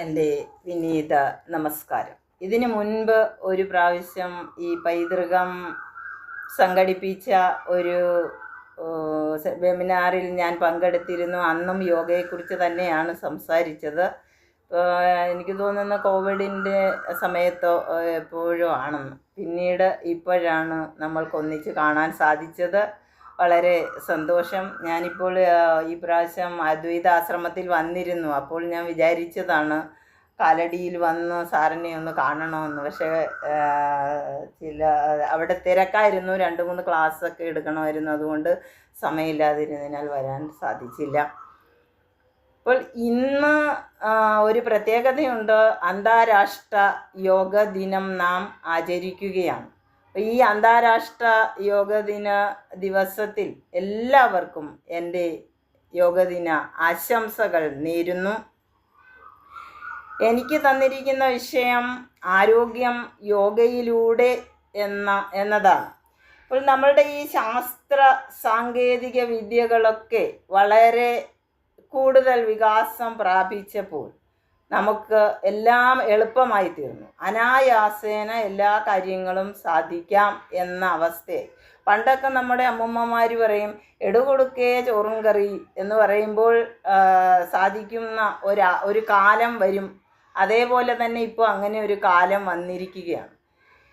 എന്റെ വിനീത നമസ്കാരം. ഇതിനു മുൻപ് ഒരു പ്രാവശ്യം ഈ പൈതൃകം സംഘടിപ്പിച്ച ഒരു വെബിനാറിൽ ഞാൻ പങ്കെടുത്തിരുന്നു. അന്നും യോഗയെക്കുറിച്ച് തന്നെയാണ് സംസാരിച്ചത്. എനിക്ക് തോന്നുന്നു കോവിഡിന്റെ സമയത്തോ എപ്പോഴോ ആണെന്ന്. പിന്നീട് ഇപ്പോഴാണ് നമ്മൾക്കൊന്നിച്ച് കാണാൻ സാധിച്ചത്. വളരെ സന്തോഷം. ഞാനിപ്പോൾ ഈ പ്രാവശ്യം അദ്വൈത ആശ്രമത്തിൽ വന്നിരുന്നു. അപ്പോൾ ഞാൻ വിചാരിച്ചതാണ് കാലടിയിൽ വന്ന് സാറിനെ ഒന്ന് കാണണമെന്ന്. പക്ഷേ ചില അവിടെ തിരക്കായിരുന്നു. രണ്ട് മൂന്ന് ക്ലാസ്സൊക്കെ എടുക്കണമായിരുന്നു. അതുകൊണ്ട് സമയമില്ലാതിരുന്നതിനാൽ വരാൻ സാധിച്ചില്ല. അപ്പോൾ ഇന്ന് ഒരു പ്രത്യേകതയുണ്ട്. അന്താരാഷ്ട്ര യോഗ ദിനം നാം ആചരിക്കുകയാണ്. ഈ അന്താരാഷ്ട്ര യോഗ ദിന ദിവസത്തിൽ എല്ലാവർക്കും എന്റെ യോഗദിന ആശംസകൾ നേരുന്നു. എനിക്ക് തന്നിരിക്കുന്ന വിഷയം ആരോഗ്യം യോഗയിലൂടെ എന്ന എന്നതാണ്. അപ്പോൾ നമ്മളുടെ ഈ ശാസ്ത്ര സാങ്കേതിക വിദ്യകളൊക്കെ വളരെ കൂടുതൽ വികാസം പ്രാപിച്ചപ്പോൾ നമുക്ക് എല്ലാം എളുപ്പമായി തീർന്നു. അനായാസേന എല്ലാ കാര്യങ്ങളും സാധിക്കാം എന്ന അവസ്ഥയായി. പണ്ടൊക്കെ നമ്മുടെ അമ്മൂമ്മമാർ പറയും എടുകൊടുക്കേ ചോറും കറി എന്ന് പറയുമ്പോൾ സാധിക്കുന്ന ഒരു ഒരു കാലം വരും. അതേപോലെ തന്നെ ഇപ്പോൾ അങ്ങനെ ഒരു കാലം വന്നിരിക്കുകയാണ്.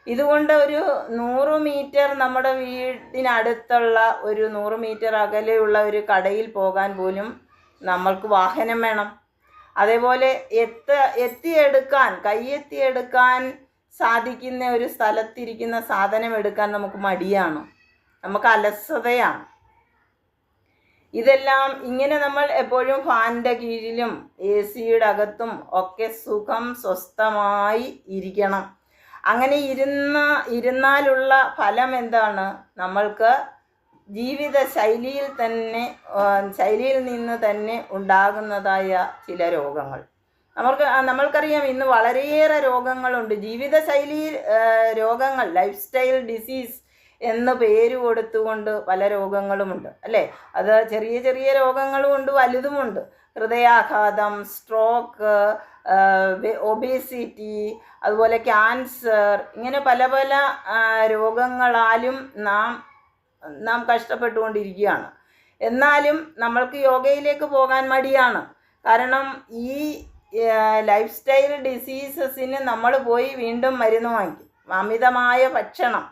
ഇതുകൊണ്ട് ഒരു നൂറ് മീറ്റർ നമ്മുടെ വീടിനടുത്തുള്ള ഒരു നൂറ് മീറ്റർ അകലെയുള്ള ഒരു കടയിൽ പോകാൻ പോലും നമ്മൾക്ക് വാഹനം വേണം. അതേപോലെ എത്ത എത്തിയെടുക്കാൻ കൈയെത്തിയെടുക്കാൻ സാധിക്കുന്ന ഒരു സ്ഥലത്തിരിക്കുന്ന സാധനം എടുക്കാൻ നമുക്ക് മടിയാണ്. നമുക്ക് അലസതയാണ്. ഇതെല്ലാം ഇങ്ങനെ നമ്മൾ എപ്പോഴും ഫാനിന്റെ കീഴിലും എ സിയുടെ അകത്തും ഒക്കെ സുഖം സ്വസ്ഥമായി ഇരിക്കണം. അങ്ങനെ ഇരുന്ന ഇരുന്നാലുള്ള ഫലം എന്താണ്? നമ്മൾക്ക് ജീവിത ശൈലിയിൽ തന്നെ ശൈലിയിൽ നിന്ന് തന്നെ ഉണ്ടാകുന്നതായ ചില രോഗങ്ങൾ. നമുക്ക് നമ്മൾക്കറിയാം ഇന്ന് വളരെയേറെ രോഗങ്ങളുണ്ട്. ശൈലിയിൽ രോഗങ്ങൾ ലൈഫ് സ്റ്റൈൽ ഡിസീസ് എന്ന് പേര് കൊടുത്തുകൊണ്ട് പല രോഗങ്ങളുമുണ്ട് അല്ലേ? അത് ചെറിയ ചെറിയ രോഗങ്ങളുമുണ്ട് വലുതുമുണ്ട്. ഹൃദയാഘാതം സ്ട്രോക്ക് ഒബേസിറ്റി അതുപോലെ ക്യാൻസർ ഇങ്ങനെ പല പല രോഗങ്ങളാലും നാം നാം കഷ്ടപ്പെട്ടുകൊണ്ടിരിക്കുകയാണ്. എന്നാലും നമ്മൾക്ക് യോഗയിലേക്ക് പോകാൻ മടിയാണ്. കാരണം ഈ ലൈഫ് സ്റ്റൈൽ ഡിസീസസിന് നമ്മൾ പോയി വീണ്ടും മരുന്ന് വാങ്ങിക്കും. അമിതമായ ഭക്ഷണം.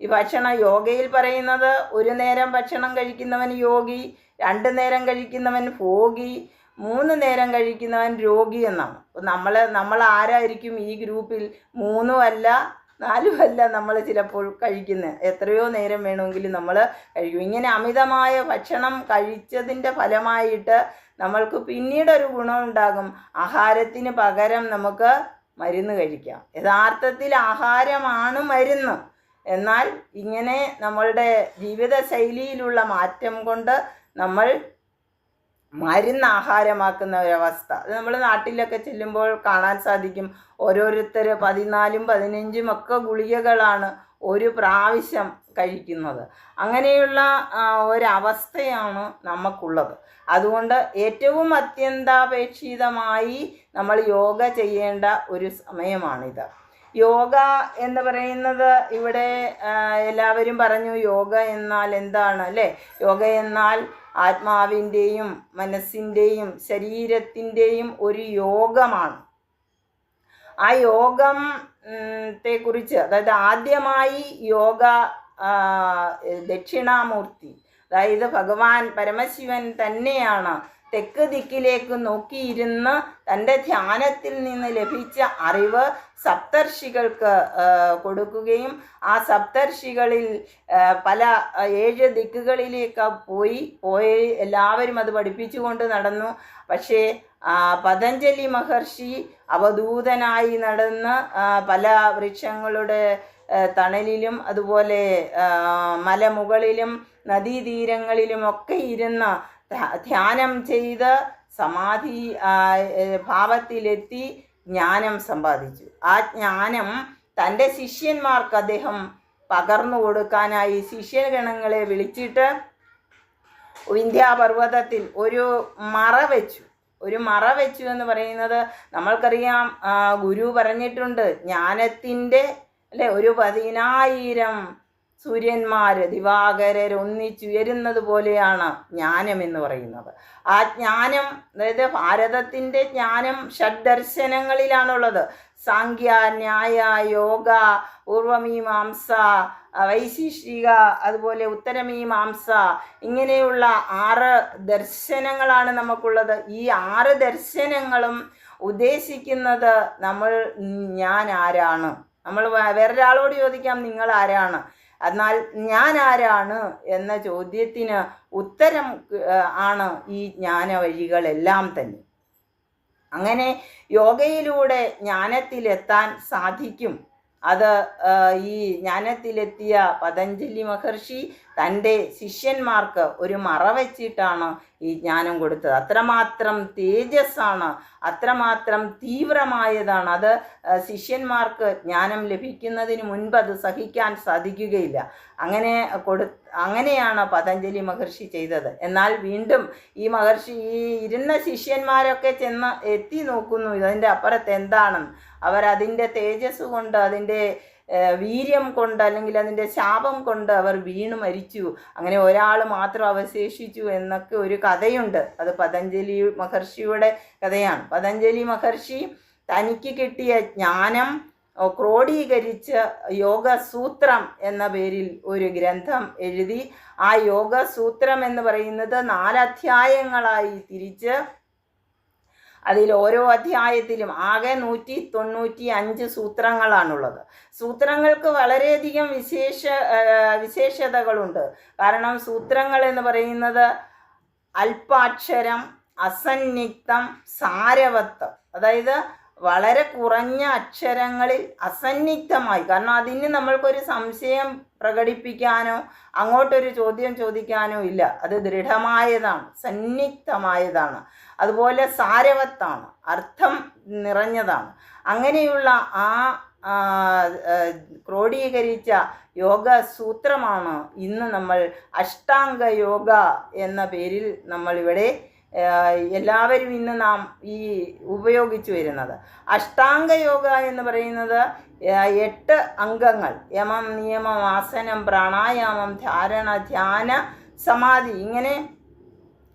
ഈ ഭക്ഷണം യോഗയിൽ പറയുന്നത് ഒരു നേരം ഭക്ഷണം കഴിക്കുന്നവൻ യോഗി രണ്ട് നേരം കഴിക്കുന്നവൻ ഭോഗി മൂന്ന് നേരം കഴിക്കുന്നവൻ രോഗി എന്നാണ്. നമ്മൾ നമ്മൾ ആരായിരിക്കും ഈ ഗ്രൂപ്പിൽ? മൂന്നും അല്ല നാലും അല്ല നമ്മൾ ചിലപ്പോൾ കഴിക്കുന്നത് എത്രയോ നേരം വേണമെങ്കിലും നമ്മൾ കഴിക്കും. ഇങ്ങനെ അമിതമായ ഭക്ഷണം കഴിച്ചതിന്റെ ഫലമായിട്ട് നമ്മൾക്ക് പിന്നീടൊരു ഗുണമുണ്ടാകും ആഹാരത്തിന് പകരം നമുക്ക് മരുന്ന് കഴിക്കാം. യഥാർത്ഥത്തിൽ ആഹാരമാണ് മരുന്ന്. എന്നാൽ ഇങ്ങനെ നമ്മളുടെ ജീവിതശൈലിയിലുള്ള മാറ്റം കൊണ്ട് നമ്മൾ മരുന്ന് ആഹാരമാക്കുന്ന ഒരവസ്ഥ അത് നമ്മൾ നാട്ടിലൊക്കെ ചെല്ലുമ്പോൾ കാണാൻ സാധിക്കും. ഓരോരുത്തർ പതിനാലും പതിനഞ്ചും ഒക്കെ ഗുളികകളാണ് ഒരു പ്രാവശ്യം കഴിക്കുന്നത്. അങ്ങനെയുള്ള ഒരവസ്ഥയാണ് നമുക്കുള്ളത്. അതുകൊണ്ട് ഏറ്റവും അത്യന്താപേക്ഷിതമായി നമ്മൾ യോഗ ചെയ്യേണ്ട ഒരു സമയമാണിത്. യോഗ എന്ന് പറയുന്നത് ഇവിടെ എല്ലാവരും പറഞ്ഞു യോഗ എന്നാൽ എന്താണ് അല്ലേ? യോഗ എന്നാൽ ആത്മാവിന്റെയും മനസ്സിന്റെയും ശരീരത്തിന്റെയും ഒരു യോഗമാണ്. ആ യോഗം ത്തെക്കുറിച്ച് കുറിച്ച് അതായത് ആദ്യമായി യോഗ ദക്ഷിണാമൂർത്തി അതായത് ഭഗവാൻ പരമശിവൻ തന്നെയാണ് തെക്ക് ദിക്കിലേക്ക് നോക്കിയിരുന്ന് തന്റെ ധ്യാനത്തിൽ നിന്ന് ലഭിച്ച അറിവ് സപ്തർഷികൾക്ക് കൊടുക്കുകയും ആ സപ്തർഷികളിൽ പല ഏഴ് ദിക്കുകളിലേക്ക് പോയി പോയി എല്ലാവരും അത് പഠിപ്പിച്ചുകൊണ്ട് നടന്നു. പക്ഷേ പതഞ്ജലി മഹർഷി അവധൂതനായി നടന്ന് പല വൃക്ഷങ്ങളുടെ തണലിലും അതുപോലെ മലമുകളിലും നദീതീരങ്ങളിലുമൊക്കെ ഇരുന്ന് ധ്യാനം ചെയ്ത് സമാധി ഭാവത്തിലെത്തി ജ്ഞാനം സമ്പാദിച്ചു. ആ ജ്ഞാനം തന്റെ ശിഷ്യന്മാർക്ക് അദ്ദേഹം പകർന്നു കൊടുക്കാനായി ശിഷ്യഗണങ്ങളെ വിളിച്ചിട്ട് വിന്ധ്യാപർവതത്തിൽ ഒരു മറ വെച്ചു. ഒരു മറ വെച്ചു എന്ന് പറയുന്നത് നമ്മൾക്കറിയാം ഗുരു പറഞ്ഞിട്ടുണ്ട് ജ്ഞാനത്തിന്റെ അല്ലെ ഒരു പതിനായിരം സൂര്യന്മാർ ദിവാകരർ ഒന്നിച്ചുയരുന്നത് പോലെയാണ് ജ്ഞാനം എന്ന് പറയുന്നത്. ആ ജ്ഞാനം അതായത് ഭാരതത്തിന്റെ ജ്ഞാനം ഷഡ്ദർശനങ്ങളിലാണുള്ളത്. സാങ്ക്യ ന്യായ യോഗ പൂർവമീമാംസ വൈശിഷ്ടിക അതുപോലെ ഉത്തരമീമാംസ ഇങ്ങനെയുള്ള ആറ് ദർശനങ്ങളാണ് നമുക്കുള്ളത്. ഈ ആറ് ദർശനങ്ങളും ഉദ്ദേശിക്കുന്നത് നമ്മൾ ഞാൻ ആരാണ്? നമ്മൾ വേറൊരാളോട് ചോദിക്കാം നിങ്ങൾ ആരാണ്? എന്നാൽ ഞാൻ ആരാണ് എന്ന ചോദ്യത്തിന് ഉത്തരം ആണ് ഈ ജ്ഞാന വഴികളെല്ലാം തന്നെ. അങ്ങനെ യോഗയിലൂടെ ജ്ഞാനത്തിലെത്താൻ സാധിക്കും. അത് ഈ ജ്ഞാനത്തിലെത്തിയ പതഞ്ജലി മഹർഷി തന്റെ ശിഷ്യന്മാർക്ക് ഒരു മറ വെച്ചിട്ടാണ് ഈ ജ്ഞാനം കൊടുത്തത്. അത്രമാത്രം തേജസ്സാണ് അത്രമാത്രം തീവ്രമായതാണ്. അത് ശിഷ്യന്മാർക്ക് ജ്ഞാനം ലഭിക്കുന്നതിന് മുൻപ് അത് സഹിക്കാൻ സാധിക്കുകയില്ല. അങ്ങനെ കൊടു അങ്ങനെയാണ് പതഞ്ജലി മഹർഷി ചെയ്തത്. എന്നാൽ വീണ്ടും ഈ മഹർഷി ഈ ഇരുന്ന ശിഷ്യന്മാരൊക്കെ ചെന്ന് എത്തി നോക്കുന്നു ഇതിന്റെ അപ്പുറത്ത് എന്താണെന്ന്. അവരതിന്റെ തേജസ് കൊണ്ട് അതിന്റെ വീര്യം കൊണ്ട് അല്ലെങ്കിൽ അതിന്റെ ശാപം കൊണ്ട് അവർ വീണ് മരിച്ചു. അങ്ങനെ ഒരാൾ മാത്രം അവശേഷിച്ചു എന്നൊക്കെ ഒരു കഥയുണ്ട്. അത് പതഞ്ജലി മഹർഷിയുടെ കഥയാണ്. പതഞ്ജലി മഹർഷി തനിക്ക് കിട്ടിയ ജ്ഞാനം ക്രോഡീകരിച്ച് യോഗസൂത്രം എന്ന പേരിൽ ഒരു ഗ്രന്ഥം എഴുതി ആ യോഗസൂത്രം എന്ന് പറയുന്നത് നാലധ്യായങ്ങളായി തിരിച്ച് അതിൽ ഓരോ അധ്യായത്തിലും ആകെ നൂറ്റി തൊണ്ണൂറ്റി അഞ്ച് സൂത്രങ്ങളാണുള്ളത്. സൂത്രങ്ങൾക്ക് വളരെയധികം വിശേഷ വിശേഷതകളുണ്ട്. കാരണം സൂത്രങ്ങൾ എന്ന് പറയുന്നത് അല്പാക്ഷരം അസന്നിഗ്ധം സാരവത്വം. അതായത് വളരെ കുറഞ്ഞ അക്ഷരങ്ങളിൽ അസന്നിഗ്ധമായി. കാരണം അതിന് നമ്മൾക്കൊരു സംശയം പ്രകടിപ്പിക്കാനോ അങ്ങോട്ടൊരു ചോദ്യം ചോദിക്കാനോ ഇല്ല. അത് ദൃഢമായതാണ് സന്നിഗ്ധമായതാണ്. അതുപോലെ സാരവത്താണ് അർത്ഥം നിറഞ്ഞതാണ്. അങ്ങനെയുള്ള ആ ക്രോഡീകരിച്ച യോഗ സൂത്രമാണ് ഇന്ന് നമ്മൾ അഷ്ടാംഗ യോഗ എന്ന പേരിൽ നമ്മളിവിടെ എല്ലാവരും ഇന്ന് നാം ഈ ഉപയോഗിച്ചു വരുന്നത്. അഷ്ടാംഗ യോഗ എന്ന് പറയുന്നത് എട്ട് അംഗങ്ങൾ യമം നിയമം ആസനം പ്രാണായാമം ധാരണ ധ്യാന സമാധി ഇങ്ങനെ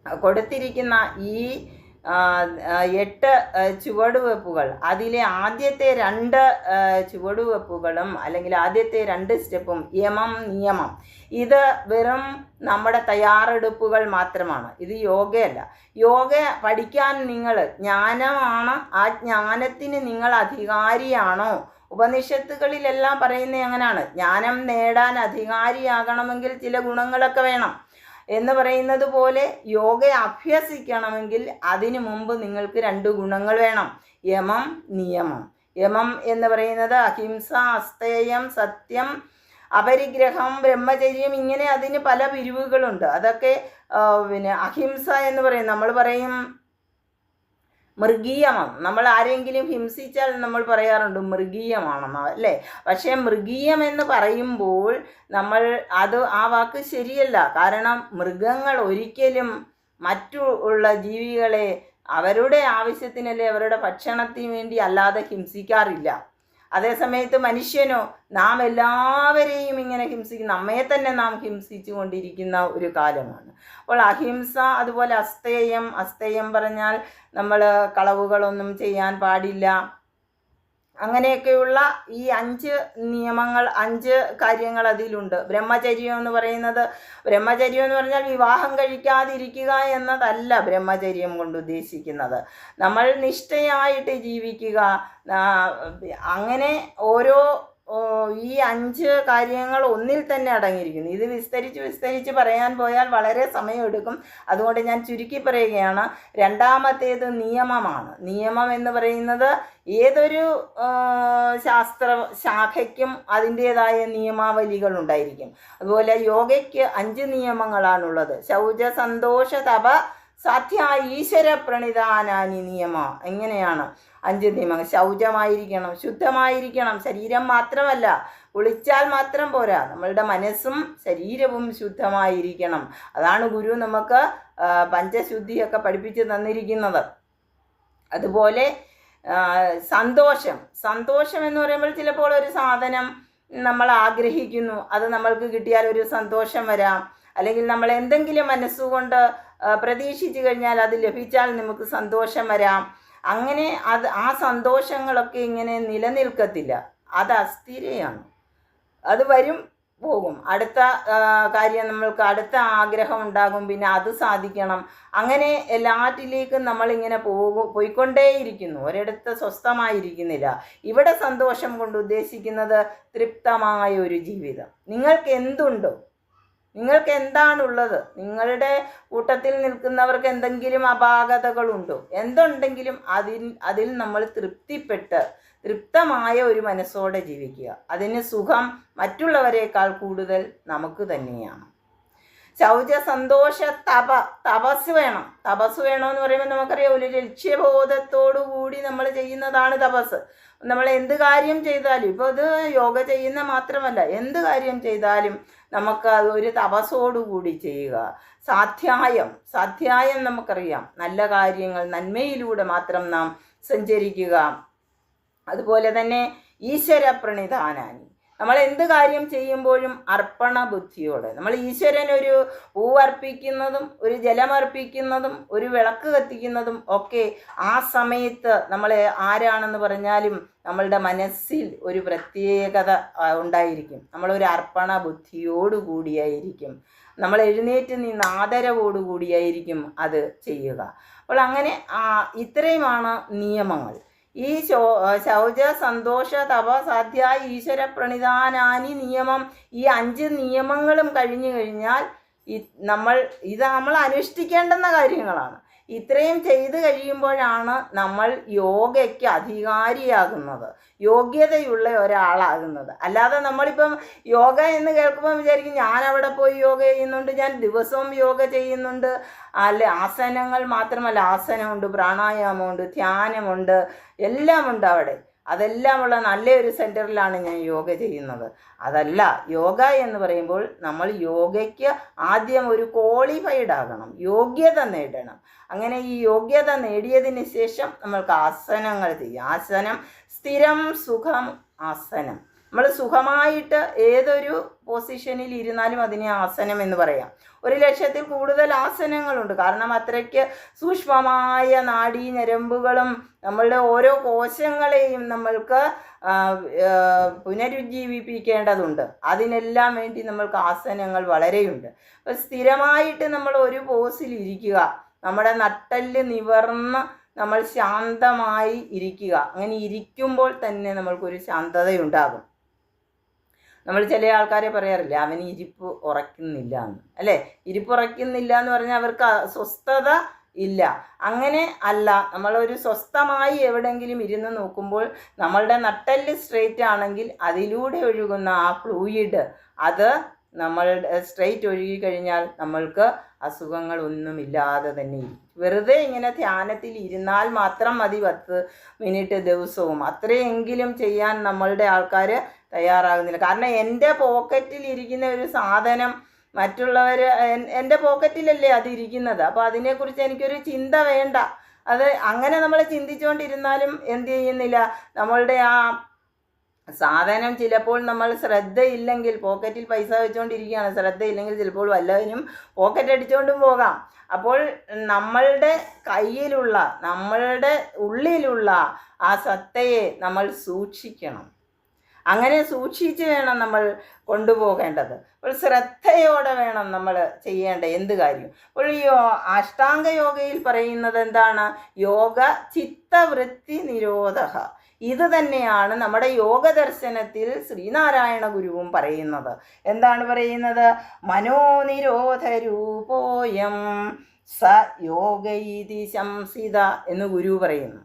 കൊടുത്തിരിക്കുന്ന ഈ എട്ട് ചുവടുവെപ്പുകൾ. അതിലെ ആദ്യത്തെ രണ്ട് ചുവടുവെപ്പുകളും അല്ലെങ്കിൽ ആദ്യത്തെ രണ്ട് സ്റ്റെപ്പും യമം നിയമം. ഇത് വെറും നമ്മുടെ തയ്യാറെടുപ്പുകൾ മാത്രമാണ്. ഇത് യോഗയല്ല. യോഗ പഠിക്കാൻ നിങ്ങൾ ജ്ഞാനമാണ്. ആ ജ്ഞാനത്തിന് നിങ്ങൾ അധികാരിയാണോ? ഉപനിഷത്തുകളിലെല്ലാം പറയുന്നത് എങ്ങനെയാണ്? ജ്ഞാനം നേടാൻ അധികാരിയാകണമെങ്കിൽ ചില ഗുണങ്ങളൊക്കെ വേണം. എന്ന് പറയുന്നത് പോലെ യോഗ അഭ്യസിക്കണമെങ്കിൽ അതിനു മുമ്പ് നിങ്ങൾക്ക് രണ്ട് ഗുണങ്ങൾ വേണം. യമം നിയമം. യമം എന്ന് പറയുന്നത് അഹിംസ അസ്തേയം സത്യം അപരിഗ്രഹം ബ്രഹ്മചര്യം ഇങ്ങനെ അതിന് പല പിരിവുകളുണ്ട്. അതൊക്കെ പിന്നെ അഹിംസ എന്ന് പറയും. നമ്മൾ പറയും മൃഗീയമാണ്. നമ്മൾ ആരെങ്കിലും ഹിംസിച്ചാൽ നമ്മൾ പറയാറുണ്ട് മൃഗീയമാണെന്ന് അല്ലേ? പക്ഷേ മൃഗീയം എന്ന് പറയുമ്പോൾ നമ്മൾ അത് ആ വാക്ക് ശരിയല്ല. കാരണം മൃഗങ്ങൾ ഒരിക്കലും മറ്റു ഉള്ള ജീവികളെ അവരുടെ ആവശ്യത്തിനല്ലേ അവരുടെ ഭക്ഷണത്തിന് വേണ്ടി അല്ലാതെ ഹിംസിക്കാറില്ല. അതേസമയത്ത് മനുഷ്യനോ നാം എല്ലാവരെയും ഇങ്ങനെ ഹിംസിക്കും നമ്മെ തന്നെ നാം ഹിംസിച്ചു കൊണ്ടിരിക്കുന്ന ഒരു കാലമാണ്. അപ്പോൾ അഹിംസ അതുപോലെ അസ്തേയം അസ്തേയം പറഞ്ഞാൽ നമ്മൾ കളവുകളൊന്നും ചെയ്യാൻ പാടില്ല. അങ്ങനെയൊക്കെയുള്ള ഈ അഞ്ച് നിയമങ്ങൾ അഞ്ച് കാര്യങ്ങൾ അതിലുണ്ട്. ബ്രഹ്മചര്യം എന്ന് പറയുന്നത് ബ്രഹ്മചര്യം എന്ന് പറഞ്ഞാൽ വിവാഹം കഴിക്കാതിരിക്കുക എന്നതല്ല ബ്രഹ്മചര്യം കൊണ്ട് ഉദ്ദേശിക്കുന്നത്. നമ്മൾ നിഷ്ഠയായിട്ട് ജീവിക്കുക അങ്ങനെ ഓരോ ഈ അഞ്ച് കാര്യങ്ങൾ ഒന്നിൽ തന്നെ അടങ്ങിയിരിക്കുന്നു. ഇത് വിസ്തരിച്ച് വിസ്തരിച്ച് പറയാൻ പോയാൽ വളരെ സമയമെടുക്കും. അതുകൊണ്ട് ഞാൻ ചുരുക്കി പറയുകയാണ്. രണ്ടാമത്തേത് നിയമമാണ്. നിയമം എന്ന് പറയുന്നത് ഏതൊരു ശാസ്ത്ര ശാഖയ്ക്കും അതിന്റേതായ നിയമാവലികൾ ഉണ്ടായിരിക്കും അതുപോലെ യോഗയ്ക്ക് അഞ്ച് നിയമങ്ങളാണുള്ളത്. ശൗച സന്തോഷ തപ സാധ്യ ഈശ്വര പ്രണിതാനാനി നിയമ. എങ്ങനെയാണ്? അഞ്ച് നിയമങ്ങൾ. ശൗചമായിരിക്കണം ശുദ്ധമായിരിക്കണം. ശരീരം മാത്രമല്ല കുളിച്ചാൽ മാത്രം പോരാ. നമ്മളുടെ മനസ്സും ശരീരവും ശുദ്ധമായിരിക്കണം. അതാണ് ഗുരു നമുക്ക് പഞ്ചശുദ്ധിയൊക്കെ പഠിപ്പിച്ച് തന്നിരിക്കുന്നത്. അതുപോലെ സന്തോഷം. സന്തോഷം എന്ന് പറയുമ്പോൾ ചിലപ്പോൾ ഒരു സാധനം നമ്മൾ ആഗ്രഹിക്കുന്നു. അത് നമ്മൾക്ക് കിട്ടിയാൽ ഒരു സന്തോഷം വരാം. അല്ലെങ്കിൽ നമ്മൾ എന്തെങ്കിലും മനസ്സുകൊണ്ട് പ്രതീക്ഷിച്ചു കഴിഞ്ഞാൽ അത് ലഭിച്ചാൽ നമുക്ക് സന്തോഷം വരാം. അങ്ങനെ അത് ആ സന്തോഷങ്ങളൊക്കെ ഇങ്ങനെ നിലനിൽക്കത്തില്ല. അത് അസ്ഥിരയാണ്. അത് വരും പോകും. അടുത്ത കാര്യം നമ്മൾക്ക് അടുത്ത ആഗ്രഹം ഉണ്ടാകും പിന്നെ അത് സാധിക്കണം. അങ്ങനെ എല്ലാറ്റിലേക്കും നമ്മളിങ്ങനെ പോകും പോയിക്കൊണ്ടേയിരിക്കുന്നു. ഒരിടത്ത് സ്വസ്ഥമായിരിക്കുന്നില്ല. ഇവിടെ സന്തോഷം കൊണ്ട് ഉദ്ദേശിക്കുന്നത് തൃപ്തമായ ഒരു ജീവിതം. നിങ്ങൾക്ക് എന്തുണ്ടോ? നിങ്ങൾക്ക് എന്താണുള്ളത് നിങ്ങളുടെ കൂട്ടത്തിൽ നിൽക്കുന്നവർക്ക് എന്തെങ്കിലും അപാകതകളുണ്ടോ? എന്തുണ്ടെങ്കിലും അതിൽ അതിൽ നമ്മൾ തൃപ്തിപ്പെട്ട് തൃപ്തമായ ഒരു മനസ്സോടെ ജീവിക്കുക. അതിന് സുഖം മറ്റുള്ളവരെക്കാൾ കൂടുതൽ നമുക്ക് തന്നെയാണ്. ശൗച സന്തോഷ തപ തപസ് വേണം. തപസ് വേണമെന്ന് പറയുമ്പോൾ നമുക്കറിയാം ഒരു ലക്ഷ്യബോധത്തോടു കൂടി നമ്മൾ ചെയ്യുന്നതാണ് തപസ്. നമ്മൾ എന്ത് കാര്യം ചെയ്താലും ഇപ്പോൾ ഇത് യോഗ ചെയ്യുന്ന മാത്രമല്ല എന്ത് കാര്യം ചെയ്താലും നമുക്ക് അത് ഒരു തപസ്സോടുകൂടി ചെയ്യുക. സാധ്യായം. സാധ്യായം നമുക്കറിയാം. നല്ല കാര്യങ്ങൾ നന്മയിലൂടെ മാത്രം നാം സഞ്ചരിക്കുക. അതുപോലെ തന്നെ ഈശ്വര പ്രണിധാനാനി നമ്മൾ എന്ത് കാര്യം ചെയ്യുമ്പോഴും അർപ്പണ ബുദ്ധിയോടെ. നമ്മൾ ഈശ്വരൻ ഒരു പൂവർപ്പിക്കുന്നതും ഒരു ജലമർപ്പിക്കുന്നതും ഒരു വിളക്ക് കത്തിക്കുന്നതും ഒക്കെ ആ സമയത്ത് നമ്മൾ ആരാണെന്ന് പറഞ്ഞാലും നമ്മളുടെ മനസ്സിൽ ഒരു പ്രത്യേകത ഉണ്ടായിരിക്കും. നമ്മളൊരു അർപ്പണ ബുദ്ധിയോടുകൂടിയായിരിക്കും നമ്മൾ എഴുന്നേറ്റ് നിന്ന് ആദരവോടുകൂടിയായിരിക്കും അത് ചെയ്യുക. അപ്പോൾ അങ്ങനെ ഇത്രയുമാണ് നിയമങ്ങൾ. ഈ ശോ ശൗച സന്തോഷ തപ സാധ്യ ഈശ്വര പ്രണിധാനാനി നിയമം ഈ അഞ്ച് നിയമങ്ങളും കഴിഞ്ഞു കഴിഞ്ഞാൽ നമ്മൾ ഇത് നമ്മൾ അനുഷ്ഠിക്കേണ്ടുന്ന കാര്യങ്ങളാണ്. ഇത്രയും ചെയ്തു കഴിയുമ്പോഴാണ് നമ്മൾ യോഗയ്ക്ക് അധികാരിയാകുന്നത്. യോഗ്യതയുള്ള ഒരാളാകുന്നത്. അല്ലാതെ നമ്മളിപ്പം യോഗ എന്ന് കേൾക്കുമ്പോൾ വിചാരിക്കും ഞാൻ അവിടെ പോയി യോഗ ചെയ്യുന്നുണ്ട് ഞാൻ ദിവസവും യോഗ ചെയ്യുന്നുണ്ട്. അല്ല ആസനങ്ങൾ മാത്രമല്ല ആസനമുണ്ട് പ്രാണായാമമുണ്ട് ധ്യാനമുണ്ട് എല്ലാമുണ്ട് അവിടെ. അതെല്ലാമുള്ള നല്ലൊരു സെന്ററിലാണ് ഞാൻ യോഗ ചെയ്യുന്നത്. അതല്ല യോഗ എന്ന് പറയുമ്പോൾ നമ്മൾ യോഗയ്ക്ക് ആദ്യം ഒരു ക്വാളിഫൈഡ് ആകണം യോഗ്യത നേടണം. അങ്ങനെ ഈ യോഗ്യത നേടിയതിന് ശേഷം നമ്മൾക്ക് ആസനങ്ങൾ ചെയ്യാം. ആസനം സ്ഥിരം സുഖം ആസനം. നമ്മൾ സുഖമായിട്ട് ഏതൊരു പൊസിഷനിൽ ഇരുന്നാലും അതിനെ ആസനം എന്ന് പറയാം. ഒരു ലക്ഷത്തിൽ കൂടുതൽ ആസനങ്ങളുണ്ട്. കാരണം അത്രയ്ക്ക് സൂക്ഷ്മമായ നാഡീ ഞരമ്പുകളും നമ്മളുടെ ഓരോ കോശങ്ങളെയും നമ്മൾക്ക് പുനരുജ്ജീവിപ്പിക്കേണ്ടതുണ്ട്. അതിനെല്ലാം വേണ്ടി നമ്മൾക്ക് ആസനങ്ങൾ വളരെയുണ്ട്. അപ്പോൾ സ്ഥിരമായിട്ട് നമ്മൾ ഒരു പോസിൽ ഇരിക്കുക നമ്മുടെ നട്ടൽ നിവർന്ന് നമ്മൾ ശാന്തമായി ഇരിക്കുക. അങ്ങനെ ഇരിക്കുമ്പോൾ തന്നെ നമ്മൾക്കൊരു ശാന്തതയുണ്ടാകും. നമ്മൾ ചില ആൾക്കാരെ പറയാറില്ല അവന് ഇരിപ്പ് ഉറയ്ക്കുന്നില്ല എന്ന്. അല്ലേ? ഇരിപ്പ് ഉറയ്ക്കുന്നില്ല എന്ന് പറഞ്ഞാൽ അവർക്ക് സ്വസ്ഥത ഇല്ല. അങ്ങനെ അല്ല നമ്മളൊരു സ്വസ്ഥമായി എവിടെയെങ്കിലും ഇരുന്ന് നോക്കുമ്പോൾ നമ്മളുടെ നട്ടൽ സ്ട്രേറ്റ് ആണെങ്കിൽ അതിലൂടെ ഒഴുകുന്ന ആ ഫ്ലൂയിഡ് അത് നമ്മളുടെ സ്ട്രെയിറ്റ് ഒഴുകി കഴിഞ്ഞാൽ നമ്മൾക്ക് അസുഖങ്ങളൊന്നുമില്ലാതെ തന്നെ ഇരിക്കും. വെറുതെ ഇങ്ങനെ ധ്യാനത്തിൽ ഇരുന്നാൽ മാത്രം മതി പത്ത് മിനിറ്റ് ദിവസവും. അത്രയെങ്കിലും ചെയ്യാൻ നമ്മളുടെ ആൾക്കാർ തയ്യാറാകുന്നില്ല. കാരണം എന്റെ പോക്കറ്റിൽ ഇരിക്കുന്ന ഒരു സാധനം മറ്റുള്ളവർ എന്റെ പോക്കറ്റിലല്ലേ അത് ഇരിക്കുന്നത്. അപ്പോൾ അതിനെക്കുറിച്ച് എനിക്കൊരു ചിന്ത വേണ്ട. അത് അങ്ങനെ നമ്മൾ ചിന്തിച്ചുകൊണ്ടിരുന്നാലും എന്ത് ചെയ്യുന്നില്ല? നമ്മളുടെ ആ സാധനം ചിലപ്പോൾ നമ്മൾ ശ്രദ്ധയില്ലെങ്കിൽ പോക്കറ്റിൽ പൈസ വെച്ചുകൊണ്ടിരിക്കുകയാണ് ശ്രദ്ധയില്ലെങ്കിൽ ചിലപ്പോൾ വല്ലവനും പോക്കറ്റ് അടിച്ചുകൊണ്ടും പോകാം. അപ്പോൾ നമ്മളുടെ കയ്യിലുള്ള നമ്മളുടെ ഉള്ളിലുള്ള ആ സത്തയെ നമ്മൾ സൂക്ഷിക്കണം. അങ്ങനെ സൂക്ഷിച്ച് വേണം നമ്മൾ കൊണ്ടുപോകേണ്ടത്. അപ്പോൾ ശ്രദ്ധയോടെ വേണം നമ്മൾ ചെയ്യേണ്ട എന്ത് കാര്യം? അപ്പോൾ ഈ അഷ്ടാംഗ യോഗയിൽ പറയുന്നത് എന്താണ്? യോഗ ചിത്തവൃത്തി നിരോധ ഇത് തന്നെയാണ് നമ്മുടെ യോഗ ദർശനത്തിൽ ശ്രീനാരായണ ഗുരുവും പറയുന്നത്. എന്താണ് പറയുന്നത്? മനോനിരോധ രൂപോയം സ യോഗൈതി ശംസിത എന്ന് ഗുരു പറയുന്നു.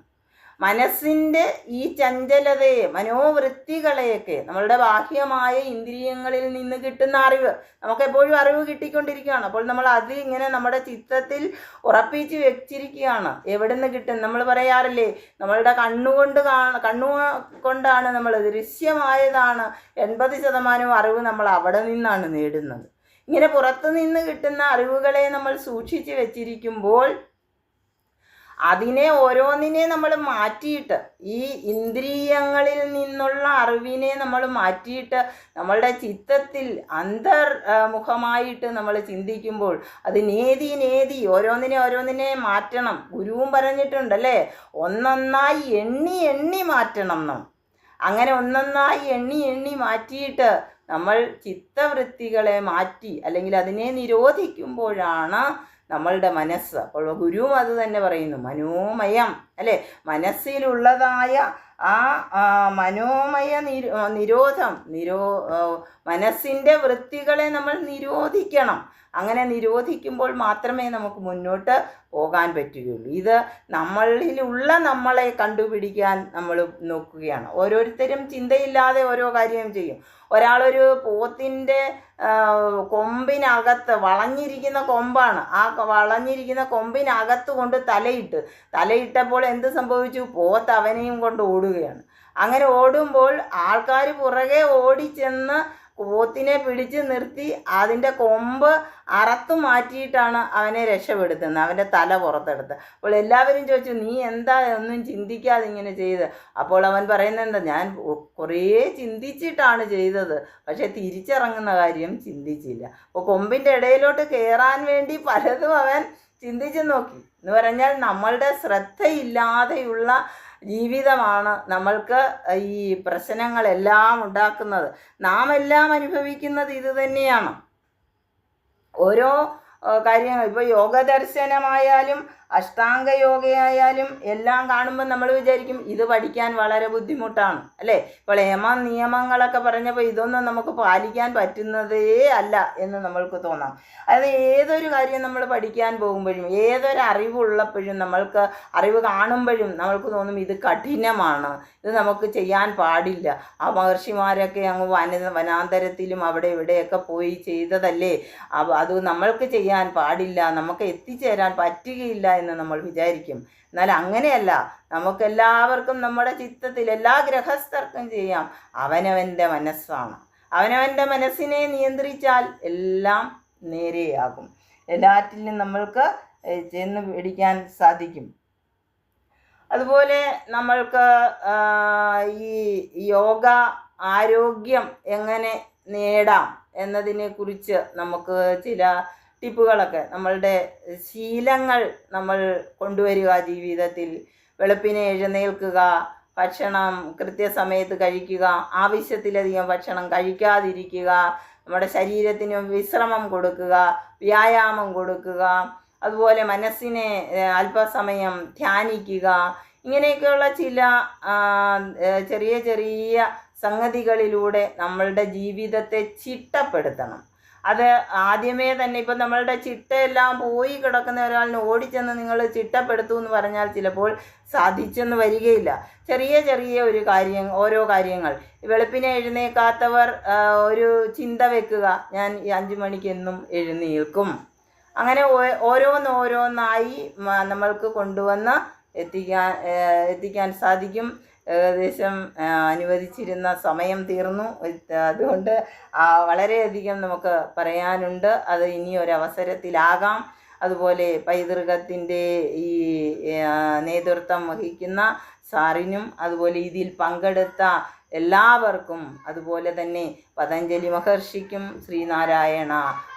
മനസ്സിന്റെ ഈ ചഞ്ചലതയെ മനോവൃത്തികളെയൊക്കെ നമ്മളുടെ ബാഹ്യമായ ഇന്ദ്രിയങ്ങളിൽ നിന്ന് കിട്ടുന്ന അറിവ് നമുക്കെപ്പോഴും അറിവ് കിട്ടിക്കൊണ്ടിരിക്കുകയാണ്. അപ്പോൾ നമ്മൾ അത് ഇങ്ങനെ നമ്മുടെ ചിത്തത്തിൽ ഉറപ്പിച്ച് വെച്ചിരിക്കുകയാണ്. എവിടെ നിന്ന് കിട്ടും? നമ്മൾ പറയാറില്ലേ നമ്മളുടെ കണ്ണുകൊണ്ട് കാണ കണ്ണു കൊണ്ടാണ് നമ്മൾ ദൃശ്യമായതാണ്. എൺപത് ശതമാനം അറിവ് നമ്മൾ അവിടെ നിന്നാണ് നേടുന്നത്. ഇങ്ങനെ പുറത്തു നിന്ന് കിട്ടുന്ന അറിവുകളെ നമ്മൾ സൂക്ഷിച്ച് വെച്ചിരിക്കുമ്പോൾ അതിനെ ഓരോന്നിനെ നമ്മൾ മാറ്റിയിട്ട് ഈ ഇന്ദ്രിയങ്ങളിൽ നിന്നുള്ള അറിവിനെ നമ്മൾ മാറ്റിയിട്ട് നമ്മളുടെ ചിത്തത്തിൽ അന്തർമുഖമായിട്ട് നമ്മൾ ചിന്തിക്കുമ്പോൾ അത് നേതി നേതി ഓരോന്നിനെ ഓരോന്നിനെ മാറ്റണം. ഗുരുവും പറഞ്ഞിട്ടുണ്ട് അല്ലേ ഒന്നൊന്നായി എണ്ണി എണ്ണി മാറ്റണം നാം. അങ്ങനെ ഒന്നൊന്നായി എണ്ണി എണ്ണി മാറ്റിയിട്ട് നമ്മൾ ചിത്തവൃത്തികളെ മാറ്റി അല്ലെങ്കിൽ അതിനെ നിരോധിക്കുമ്പോഴാണ് നമ്മളുടെ മനസ്സ്. അപ്പോൾ ഗുരുവും അത് തന്നെ പറയുന്നു. മനോമയം. അല്ലേ? മനസ്സിലുള്ളതായ ആ മനോമയ നിരോ നിരോധം. നിരോ മനസ്സിന്റെ വൃത്തികളെ നമ്മൾ നിരോധിക്കണം. അങ്ങനെ നിരോധിക്കുമ്പോൾ മാത്രമേ നമുക്ക് മുന്നോട്ട് പോകാൻ പറ്റുകയുള്ളൂ. ഇത് നമ്മളിലുള്ള നമ്മളെ കണ്ടുപിടിക്കാൻ നമ്മൾ നോക്കുകയാണ്. ഓരോരുത്തരും ചിന്തയില്ലാതെ ഓരോ കാര്യം ചെയ്യും. ഒരാളൊരു പോത്തിന്റെ കൊമ്പിനകത്ത് വളഞ്ഞിരിക്കുന്ന കൊമ്പാണ്. ആ വളഞ്ഞിരിക്കുന്ന കൊമ്പിനകത്ത് കൊണ്ട് തലയിട്ട് തലയിട്ടപ്പോൾ എന്ത് സംഭവിച്ചു? പോത്ത് അവനെയും കൊണ്ട് ഓടുകയാണ്. അങ്ങനെ ഓടുമ്പോൾ ആൾക്കാർ പുറകെ ഓടിച്ചെന്ന് പോത്തിനെ പിടിച്ച് നിർത്തി അതിന്റെ കൊമ്പ് അറത്തു മാറ്റിയിട്ടാണ് അവനെ രക്ഷപ്പെടുത്തുന്നത്. അവന്റെ തല പുറത്തെടുത്ത്. അപ്പോൾ എല്ലാവരും ചോദിച്ചു നീ എന്താ ഒന്നും ചിന്തിക്കാതെ ഇങ്ങനെ ചെയ്ത് അപ്പോൾ അവൻ പറയുന്നത് എന്താ? ഞാൻ കുറേ ചിന്തിച്ചിട്ടാണ് ചെയ്തത്. പക്ഷേ തിരിച്ചിറങ്ങുന്ന കാര്യം ചിന്തിച്ചില്ല. അപ്പോൾ കൊമ്പിന്റെ ഇടയിലോട്ട് കയറാൻ വേണ്ടി പലതും അവൻ ചിന്തിച്ച് നോക്കി. എന്ന് പറഞ്ഞാൽ നമ്മളുടെ ശ്രദ്ധയില്ലാതെയുള്ള ജീവിതമാണ് നമ്മൾക്ക് ഈ പ്രശ്നങ്ങളെല്ലാം ഉണ്ടാക്കുന്നത്. നാം എല്ലാം അനുഭവിക്കുന്നത് ഇത് തന്നെയാണ്. ഓരോ കാര്യങ്ങൾ ഇപ്പോൾ യോഗ ദർശനമായാലും അഷ്ടാംഗ യോഗയായാലും എല്ലാം കാണുമ്പോൾ നമ്മൾ വിചാരിക്കും ഇത് പഠിക്കാൻ വളരെ ബുദ്ധിമുട്ടാണ് അല്ലേ? ഇപ്പോൾ നിയമ നിയമങ്ങളൊക്കെ പറഞ്ഞപ്പോൾ ഇതൊന്നും നമുക്ക് പാലിക്കാൻ പറ്റുന്നതേ അല്ല എന്ന് നമ്മൾക്ക് തോന്നാം. അതായത് ഏതൊരു കാര്യം നമ്മൾ പഠിക്കാൻ പോകുമ്പോഴും ഏതൊരു അറിവുള്ളപ്പോഴും നമ്മൾക്ക് അറിവ് കാണുമ്പോഴും നമ്മൾക്ക് തോന്നും ഇത് കഠിനമാണ്. ഇത് നമുക്ക് ചെയ്യാൻ പാടില്ല. ആ മഹർഷിമാരൊക്കെ അങ്ങ് വന വനാന്തരത്തിലും അവിടെ ഇവിടെയൊക്കെ പോയി ചെയ്തതല്ലേ? അത് നമ്മൾക്ക് ചെയ്യാൻ പാടില്ല. നമുക്ക് എത്തിച്ചേരാൻ പറ്റുകയില്ല എന്ന് നമ്മൾ വിചാരിക്കും. എന്നാൽ അങ്ങനെയല്ല. നമുക്കെല്ലാവർക്കും നമ്മുടെ ചിത്തത്തിൽ എല്ലാ ഗ്രഹസ്ഥർക്കും ചെയ്യാം. അവനവന്റെ മനസ്സാണ്. അവനവന്റെ മനസ്സിനെ നിയന്ത്രിച്ചാൽ എല്ലാം നേരെയാകും. എല്ലാറ്റിലും നമ്മൾക്ക് ചെന്ന് പിടിക്കാൻ സാധിക്കും. അതുപോലെ നമ്മൾക്ക് ഈ യോഗ ആരോഗ്യം എങ്ങനെ നേടാം എന്നതിനെക്കുറിച്ച് നമുക്ക് ചില ടിപ്പുകളൊക്കെ നമ്മളുടെ ശീലങ്ങൾ നമ്മൾ കൊണ്ടുവരിക ജീവിതത്തിൽ. വെളുപ്പിനെ എഴുന്നേൽക്കുക ഭക്ഷണം കൃത്യസമയത്ത് കഴിക്കുക ആവശ്യത്തിലധികം ഭക്ഷണം കഴിക്കാതിരിക്കുക നമ്മുടെ ശരീരത്തിന് വിശ്രമം കൊടുക്കുക വ്യായാമം കൊടുക്കുക അതുപോലെ മനസ്സിനെ അല്പസമയം ധ്യാനിക്കുക. ഇങ്ങനെയൊക്കെയുള്ള ചില ചെറിയ ചെറിയ സംഗതികളിലൂടെ നമ്മളുടെ ജീവിതത്തെ ചിട്ടപ്പെടുത്തണം. അത് ആദ്യമേ തന്നെ ഇപ്പം നമ്മളുടെ ചിട്ടയെല്ലാം പോയി കിടക്കുന്ന ഒരാളിന് ഓടിച്ചെന്ന് നിങ്ങൾ ചിട്ടപ്പെടുത്തു എന്ന് പറഞ്ഞാൽ ചിലപ്പോൾ സാധിച്ചെന്ന് വരികയില്ല. ചെറിയ ചെറിയ ഒരു കാര്യം ഓരോ കാര്യങ്ങൾ. വെളുപ്പിനെ എഴുന്നേക്കാത്തവർ ഒരു ചിന്ത വെക്കുക. ഞാൻ അഞ്ച് മണിക്കെന്നും എഴുന്നേൽക്കും. അങ്ങനെ ഓരോന്നോരോന്നായി നമ്മൾക്ക് കൊണ്ടുവന്ന് എത്തിക്കാൻ എത്തിക്കാൻ സാധിക്കും. ഏകദേശം അനുവദിച്ചിരുന്ന സമയം തീർന്നു. അതുകൊണ്ട് വളരെയധികം നമുക്ക് പറയാനുണ്ട്. അത് ഇനി ഒരവസരത്തിലാകാം. അതുപോലെ പൈതൃകത്തിന്റെ ഈ നേതൃത്വം വഹിക്കുന്ന സാറിനും അതുപോലെ ഇതിൽ പങ്കെടുത്ത എല്ലാവർക്കും അതുപോലെ തന്നെ പതഞ്ജലി മഹർഷിക്കും ശ്രീനാരായണ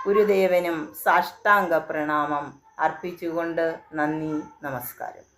ഗുരുദേവനും സാഷ്ടാംഗ പ്രണാമം അർപ്പിച്ചുകൊണ്ട് നന്ദി നമസ്കാരം.